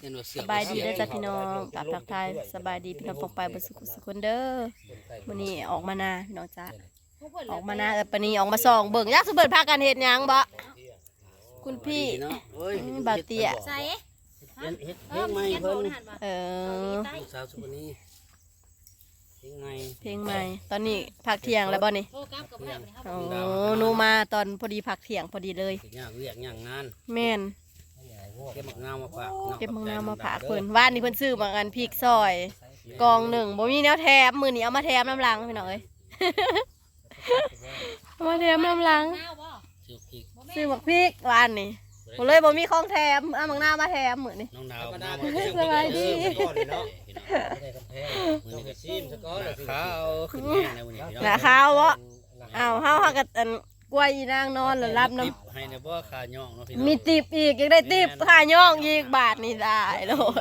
เห็นว่าเสืสอกบายดีเด้อจ้ะพี่น้องกับทักทายสบายดีพี่น้องปองไปบนสุขสุขคนเด้อวันนี้ออกมานาพี่น้องจ้าออกมานาเออปานนี้ออกมาส่องเบิ่งยักษ์สุเบิดพากันเฮ็ดหยังบ่คุณพี่เนาะโอ้ยอืมบ่าวเตี้ยใส่เฮ็ดเฮ็ดเพลงใหม่เพิ่นเออลูกสาวสุปนีเพลงใหม่เพลงใหม่ ตอนนี้พักเที่ยงแล้วบ่นี่โอ้กลับกับเพื่อนนะครับโอ้หนูมาตอนพอดีพักเที่ยงพอดีเลยสิยากเวียกยากงานแม่น เก็บมะนาวมาฝากนาะเก็บมังนาวมาฝากเพิ่นว่านนี่เพิ่นซื้อมากันพริกซอย กองหนึ่งบ่มีแนวแถมมื้อนี้เอามาแถมน้ำลังพี่น้องเอ้ย เอามาแถมน้ำลังข้าวบ่ซื้อพริกซื้อบักพริกวานนี่ผมเลยบ่มีของแถมเอามังนาวมาแถมมื้อนี้ น้องดาวน้สบายดีก่อนเนาะไม่ได้กำแพงมื้อนี้ก็ซิมซะก่อนแล้วข้าวขึ้นแห้งในวันนี้พี่น้องหน้าขาวบ่อ้าวเฮาเฮาก็อัน กล้วยอีนางนอนแล้วรับน้ติบให้ในบ่ขาย่องเนาะพี่น้องำมีติบอีก ยังได้ติบค่าย่องอีกบาทนี่ได้โลด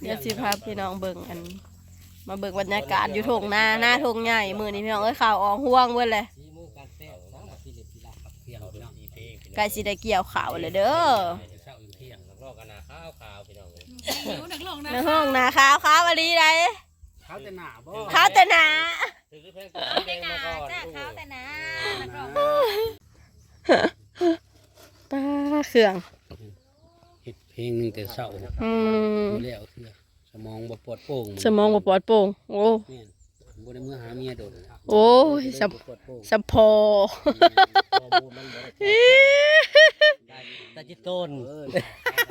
เดี๋ยวสิพาพี่น้องเบิ่งอัน มาเบิ่งบรรยากาศอยู่ทงนาหน้าทงใหญ่มื้อนี้พี่น้องเอ้ยข่าวออกห่วงเบิดเลยเที่ยงพี่น้องเพลงพี่น้องใกล้สิได้เกี่ยวข้าวแล้วเด้อเช้าอื่นเที่ยงแล้วก็กันนะข้าวขาวพี่น้องเลยหิวหนักลงนะในห้องนาขาวขาวอลีไดข้าวแต่หน้าบ่ขาวแต่หนา ถือเพลงแต่นาจ้าข้าวแต่นาหนักลงป้าเครื่องเฮ็ดเพลงหนึงแต่เช้าอืมบ่แล้วเทื่อสมองบ่ปลอดโปร่งสมองบ่ปลอดโปร่งโอ้แม่นบ่ได้เมื่อหาเมียโดนโอ้ยสะบ่ปลอดโปร่งสะพอฮอร์โมนมันบ่ได้ตาจิตต้นเออ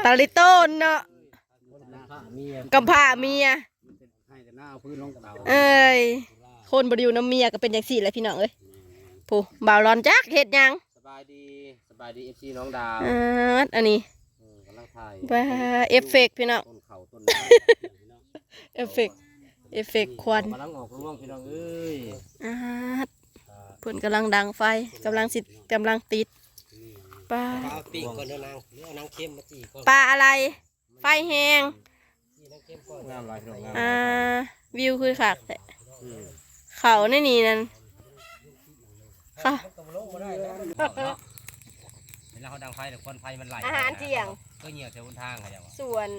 ตาลิต้นเนาะหาเมียกำพร้าเมียให้แต่หน้าเอาพื้นลงกระเดาเอ้ย คนบไดิวน้ำเมียก็เป็นอย่างสี่แหละพี่น้องเอ้ยผู้บ่าวร้อนจักเฮ็ดหยังสบายดีสบายดี FC น้องดาวอ่าอันนี้เออกำลังถ่ายบ้าเอฟเฟกต์พี่น้องต้นเขาต้นเอฟเฟกต์เอฟเฟกต์ควันกำลังออกร่วงพี่น้องเอ้ยอ่าเพิ่นกำลังดังไฟกำลังสิกำลังติดปลาเอาปีกก่อนเด้อนางเดี๋ยวเอานางเข้มมาจีก่อนปลาอะไร ไฟแหงจีนางเข้มก่อนงามหลายพี่น้องงามอ่าวิวคือคักแต่ อืม เขาในนี่นั่นค่ะเวลาเขาดังไฟแต่ควันไฟมันไหลอาหารเที่ยง ก็เหยียบแถวบนทางเขาจะว่าส่วน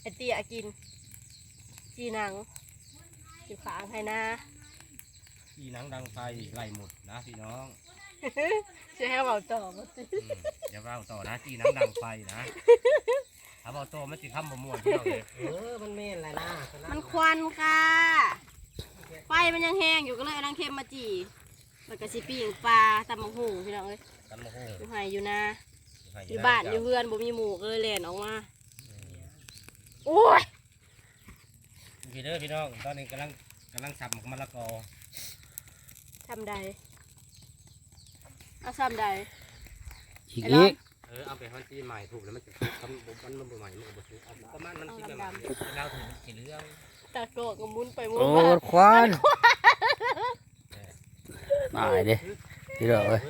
ไอเตียกิน จีหนังกินฝางให้นะอีหนังดังไฟไหลหมดนะพี่น้องเชื่อให้เราต่อมาสิอืมอย่าเล่าต่อนะจีหนังดังไฟนะถ้าบอกโตมันติดคำบ่ม่วนพี่น้องเลยเออมันเม่นอะไรนะมันควันค่ะ ไฟมันยังแห้งอยู่ก็เลยเอานางเค็มมาจีแล้วก็สิปิ้งปลาตำมะหูพี่น้องเอ้ยตำมะฮุ่งอยู่ไห้อยู่นะอยู่บ้านอยู่เพื่อนบ่มีหมูก็เลยแล่นออกมาโอ้ยพี่เด้อพี่น้องตอนนี้กำลังกำลังสับหมักมะละกอทำใดเอาทำใดอีกไอ้น้อีองกเออเอาไปฮันซีใหม่ถูกแล้วมันจะถูกคำบ่มันมันบ่ใหม่มันก็บ่ถูกเอาประมาณมันสิแบบเราถูกสีเหลือง ตะโกะก็หมุนไปหมุนโอ้มาควันตายเด้พี่น้องเอ้ย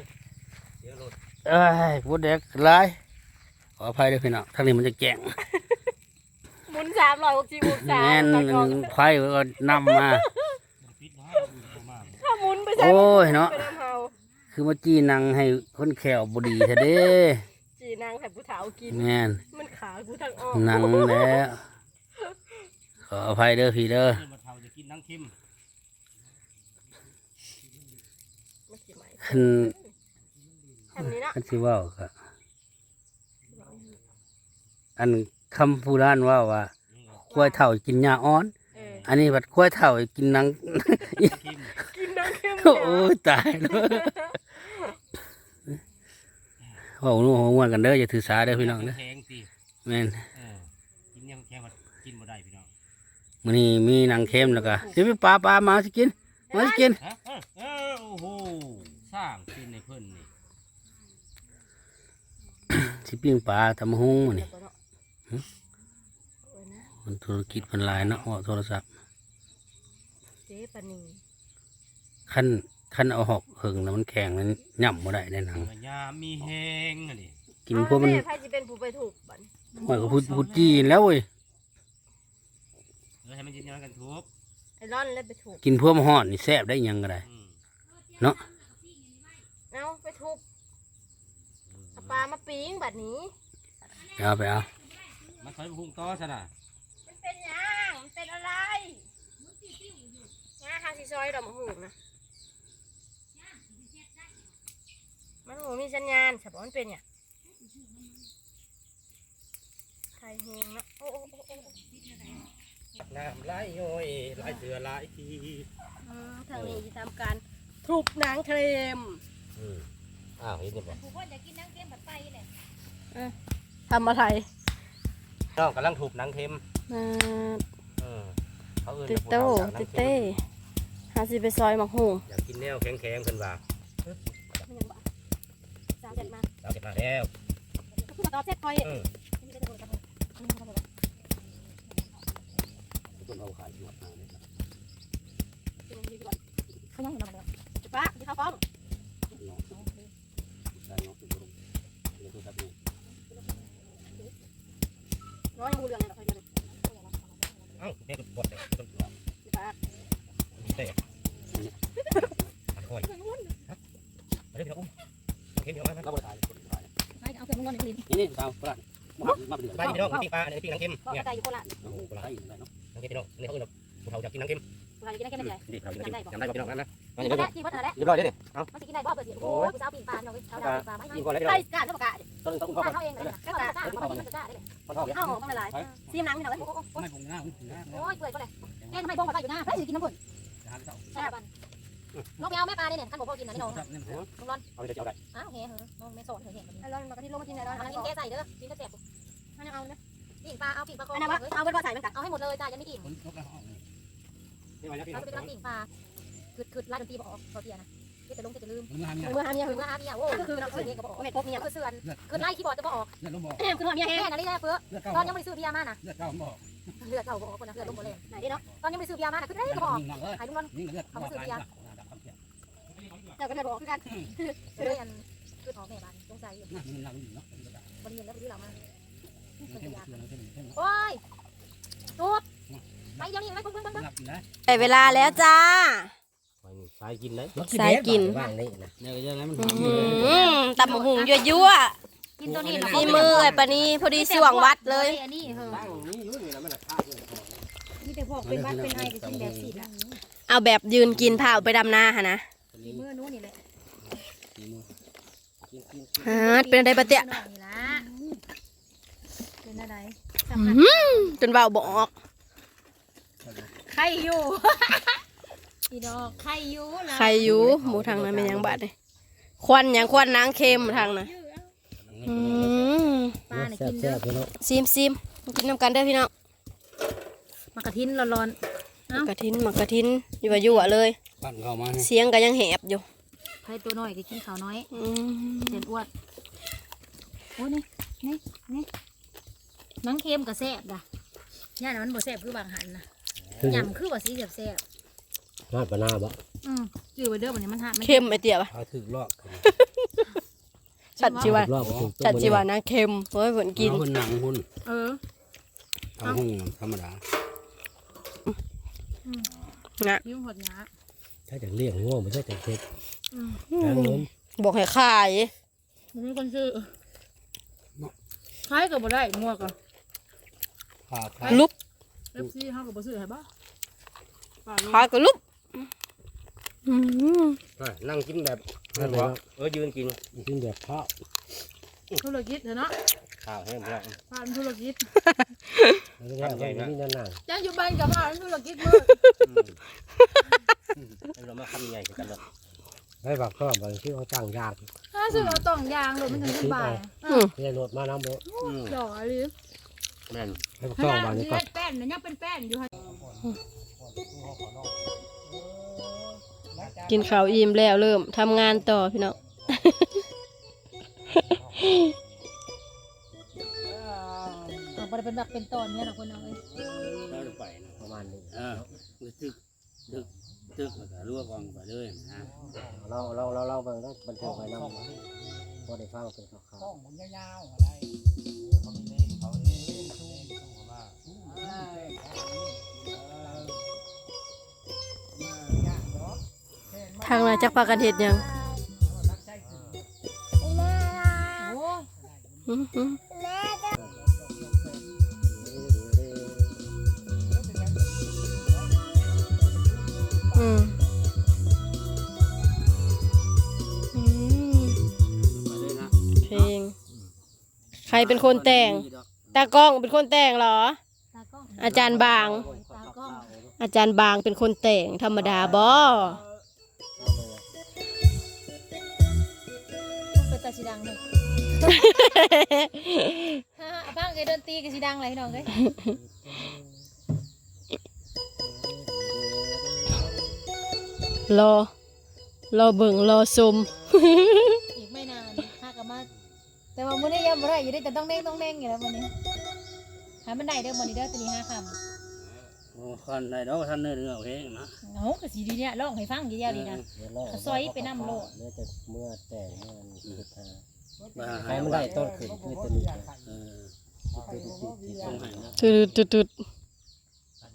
เดี๋ยวรถเอ้ยพูดเด็กหลายขออภัยด้วยพี่น้องทางนี้มันจะแจ้งหมุนสามร้อยหกสิบองศาแม่นตะโกะไฟก็นำมา มันปิดนะประมาณถ้าหมุนไปใส่โอ้ยเนาะ ไปน้ำเฮาคือมาจี้นังให้คนแขวบดีเถอะเด้จีนางใส่ผู้เฒ่ากินแม่นมันขากูทางออกนังแล้ว ขออภัยเด้อพี่เด้อขึ้นมาเท่าจะกินนังคิมมันสิไหมคันทำนี้เนาะคันสิเว่าก็อันคำพูดานว่าว่าควายเถ่ากินหญ้าอ่อนเอออันนี้บัดควายเถ่ากินหนังคิมกินน้ำเค็มโอ้ยตายแล้วเว่าหนูหัวม่วนกันเด้ออย่าถือสาเด้อพี่น้องเด้อแข็งสิแม่นเออกินยังแข็งมันกินบ่ได้พี่น้อง มื้อนี้มีหนังเค็มแล้วก็สิไปปลาปลามาสิกิน มาสิกิน ฮะเออเออโอ้โหสร้างกินในเพิ่นนี่สิปิ้งปลาทำหุงมื้อนี้เนาะมันธุรกิจมันหลายเนาะเว่าโทรศัพท์เจ๊ปานีคันคันเอาหอกเหิงแล้วมันแข็งมันย่ำบ่ได้ในหนังเมื่อยามมีแหงอันนี้กินพวกมันเอาแม่ไพ่จะเป็นผู้ไปถูกบันหอยก็พูดพูดจีนแล้วเว้ยเออให้มันยินยอมกันทุกไอ้ร่อนเลยไปถูกกินพวกมันห่อนนี่แซ่บได้หยังก็ได้ อืมเอาไปถูกเอาปลามาปิ้งแบบนี้เอาไปเอามันใส่พุงต่อซะน่ะมันเป็นหยังมันเป็นอะไรงาทางซีซอยดอกมะหูนะมันโหมีสัญญาณสมองมันเป็นเนี่ยไทยเฮงเนาะโอ้โอ้โอ้โอ้ น้ำไหลโอ้ยไหลเสือไหลทีอืมทางนี้จะทำการทุบหนังเครมอืมอ้าวเห็นบ่ผู้คนอยากกินน้ำเค็มผัดไปเนี่ยทำอะไรน้องกำลังถูกหนังเค็มมาเออเขาเอิ้นติว่าโต้ผู้เฒ่าจากหนัติงเค็เต้มหาสิไปซอยหมักหูอยากกินแนวแข็งๆเพิ่นว่ามันยังบ่สามเจ็ดมาเราเก็บมาแล้ว คือตอบเซ็ตคอยเออ คนเอาขายหมดทางนี้เขายังอยู่มาเลยจุ๊บปะที่เขาฟ้องน้องได้น้องสุดลงเดี๋ยวครับนี่น้อยยังบูเรืองเลยเราเคยดูเลยเอ้าเนี่ยก็บดเลยต้นจุ๊บปะเตะตัดคอยฮะมาเดี๋ยวพี่น้องอุ้มเค็มเดี๋ยวมาเราบ่ได้ขายคนขายไม่เอาเค็มลงก่อนในลิ้นนี่นี่ชาวฝรั่งมามาเดือดไปพี่น้องปิ้งปลาอันนี้ปิ้งหนังเค็มบอกเนี่ยกระต่ายอยู่คนละโอ้โหปลาอีกแล้วเนาะหนัง เคพี่น้องนี่เขาเอิ้นว่าผู้เฒ่าอยากกินนังเค็มเวลาอยู่กินได้แค่ไม่ใหญ่นี่เขาอยากกินยำได้ป่ะพี่น้องนั่นนะมากิอนย่างได้นี้ที่วัดอะไรเรียบร้อยเลยนี่เอามันจะกินได้บ่เปิดเสียโอ้ยผู้สาวปีนปลาเนาะสาดาวปลาไม่กินก่อนเลยพี่น้ใช่การแล้วบอกกะตอนนี้ต้งข้าลาไปเขาเองเลยนะก็กะเขามันจะกะได้เลยคนท้องเนี่ยเข้าต้องละลายซีมน้ำนี่น่อยไม่คงง่ายถึงง่ายโอ้ยเปื่อยก็เลยแกทำไมบ้องมาอยู่หน้าเฮ้ยกินน้ำผึ้งทางเต่าใช่ป่ะนกแมวแม่ปลาเนี่ยขันบอกพ่อกินนะนี่น้องลุงร้อนเอาไปเดี๋ยวเอาได้อ้าวเฮ้ยเหรอน้องไม่สอนเห็นเห็นไอ้ร้อนมันก็ที่ลงมากินไอ้ร้อนอันนั้นกินแก้ใส่เด้อกินแก้แสบอันนั้เอาไหม ปีกปลาเอาปีกปลาคออันนั้นเอาเป็นปลาใส่มันกับเอาให้หมดเลยจ้ายังไม่กินคนนกกระหอบนี่มาแล้วพี่น้เราองจะไปรับปีกปลาคือคือไล่ดนตรีบอกพอเทียนะที่จะลงจะลืมมันงานเนี่ยเมื่อหาเมียเมื่อหาเมียโอ้คือเราคือเด็กก็บอกไม่พบเมียคือเสื่อนคือไล่คีย์บอร์ดจะบอกเลือดลมบ่คือหัวเมียแห้งนะนี่แหละเพื่อเลือดเก่าตอนยังไม่ได้ซื้อเบียร์มานะเลือดเก่าบ่เลือดเก่าบอกคนนะเลือดลงหมดเลยไหนดิเนาะตอนยังไม่ได้ซื้อเบียร์มานะคือได้ก็บอกยิงหนังเลยหายลุงร้อนยิงเลือดเจ้าก็ได้บอกคือกันคือได้ยันคือท้องแม่บ้านสงสัยอยู่นั่งนั่งเนาะบริเวณแล้วบริเวณเรามา โอ้ยตูบไปเดี๋ยวนี้ไปพึ่งพึ่งพึ่งหลับกินได้ได้เวลาแล้วจ้า สายกินเลยสายกิน ว่างนี่นะเนี่ยก็จะนั้นมันอืมตำหุงยั่วกินตัวนี้ๆฝีมือไอ้ปานี้พอดีสวงวัดเลย อันนี้เหรอว่างนี่อยู่นี่นะมันราคาอยู่มีแต่พวกเป็นวัดเป็นไอก็กินแบบสิละเอาแบบยืนกินผ้าเอาไปดำนาหะนะมีมือนู้นนี่แหละกินกินกินฮะเป็นอะไรปะเตี้ยน้องนี่ละ เป็นอะไรอื้อจนเบาบอก ไข่อยู่อีดอกไข่อยู่นะใครอยู่หมูทางนั้นเป็นหยังบาดเลยควันหยังควันนางเค็มทางน่ะอืมปลาเนี่ยกินเด้อพี่น้องซิมซิมมากินน้ำกันเด้อพี่น้องมากระทินร้อนหมักกระทินหมักกระทินอยู่ว่าอยู่อะเลย ปั้นเข้ามาเสียงก็ยังแหบอยู่ๆไข่ตัวน้อยก็กินข้าวน้อยอืมเสียนอ้วนโอ้นี่นี่นี่ห นังเค็มกับแซ่บด่ะย่าน่ะมันบ่แซ่บคือบางหันนะยำคือว่าสีแซ่บหน้าปลาบ่ๆอืมจืดไปเด้อบัดนี้มันหามันเค็มไอเตี้ยปะเอาถึกลอกฉันจิว่าลอกถึกฉันจิว่านางเค็มเฮ้ยผลกินหุ่นหนังหุ่นเออทำหุ่นธรรมดา นะยุ่งหดหยาถ้าจะเลี้ยงง่วงไม่ใช่จะเก็บอืมแล้วนมบอกให้ขายมันมีคนซื้อขายก็บ่ได้งัวก็ ขาขาลุบเอฟซีเฮาก็บ่ซื้อให้บ่ปลาขายก็ลุบอืมนั่งกินแบบนั่นเหรอเออยืนกินกินแบบข้าวธุรกิจเถอะเนาะข้าวแห้งแล้วผ่านธุรกิจแล้วใหญ่นี่นั่นน่ะจ้าอยู่บ้านกับผ่านธุรกิจมือเรามาทำใหญ่กันเลยให้บักก็บางที่เขาจ้างยากถ้าซื้อเอาต้องยางโดยมันถึงสบายอืมเรียนรถมาน้ำบ่หล่อเลย แม่นให้บักขก็นาดบางนี้นี้ก่อนแป้นเนี่ยยังเป็นแป้นอยู่กินข้าวอิ่มแล้วเริ่มทำงานต่อพี่น้องอ่าบ่ได้เป็นแบบเป็นตอนเนี่ยนะคนเอาเอ้ยเราไปนะประมาณนี้เออตึกตึกตึกแล้วก็รั่วกองไปเลยนะเราเราเราเราเบิ่งแล้วบันเทิงไว้น้ำบ่ได้ฟังเป็นข่าว ทางนาจักพากันเห็ดหยังโอ้อืมอืมอืมเลยนะเพลง ใครเป็นคนแต่ง ตากล้องเป็นคนแต่งเหรอ ตากล้องอาจารย์บาง ตากล้องอาจารย์บางเป็นคนแต่งธรรมดาบ่เป็นตาสีดังเลยฮ่าๆบ้างไอ้ดนตรีกับสีดังอะไรพี่น้องเอ้ยรอ รอเบิ่งรอชม แต่ว่ามื้อนี้ยังบ่ได้อยู่ได้แต่ต้องเด้งต้องเด้งอยู่แล้วมื้อนี้หามันได้เด้อมื้อนี้เด้อตัวนี้ห้าคำโอ้คันได้ดอกท่านเนื้อเนื้อเพลงนะเอาก็สีดีเนี่ยร้องให้ฟังกี่เดียวดีนะ ซอยไปนำโลดเมื่อแต่เมื่อแต่งเมื่อนี่คือทามาใครให้มันได้ได้ต้นขึ้นคือตัวนี้เออคือตัวนี้ที่ต้องให้นะตุดตุดตุด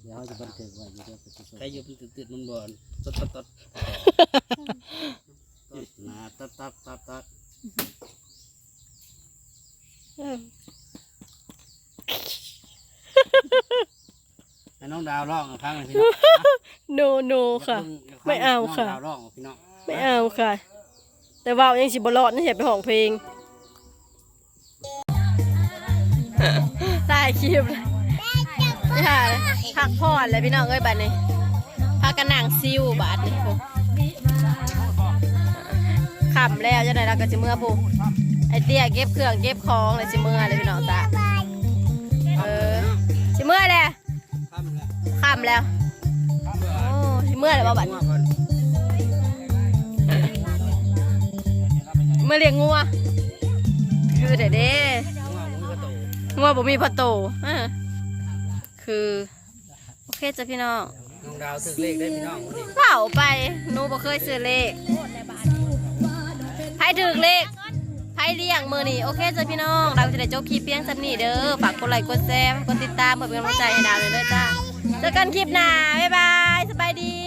เดี๋ยวจะบันทึกไว้อยู่เดียวคือใครอยู่เป็นติดๆมันบ่อนตัดตัดตัดนะตัดตัดตัดตัด ให้น้องดาวร้องอีกครั้งหนึ่งพี่น้องโนโนค่ะ ไม่เอาค่ะ น้งดาวร้องพี่น้องไม่เอาค่ะ แต่ว่ายังสิบรอดนี่เห็นไปห้องเพลงถ่ายคลิปเลยค่ะพักผ่อนเลยพี่น้องเอ้ยบัดนี้พักกันนางซิวบาดนี้พวกขำแล้วจะไหนเราก็สิเมื่อพูไอเตี้ยเก็บเครื่องเก็บของเลยสิเมื่อเลยพี่น้องตาเออสิเมื่อเลยข้ามแล้วขำแล้วโอ้สิเมื่อเลยบ่บัดนี้เมื่อเลี้ยงงัวคือเด็ดเด้งัวบ่มีพอโตอ่าคือโอเคจ้ะพี่น้องน้องดาวถึงเลขได้พี่น้องวันนี้เปล่าไปหนูบ่เคยซื้อเลขไพ่ถึกเลขไพ่ เลี้ยงมือนี่โอเคจ้ะพี่น้องเราจะได้จบคลิปเพียงสักนี้เด้อฝากกดไลค์กดแชร์กดติดตามเพื่อเป็นกำลังใจให้ดาวเลยด้อจ้าเจอกันคลิปหน้าบ๊ายบายสบายดี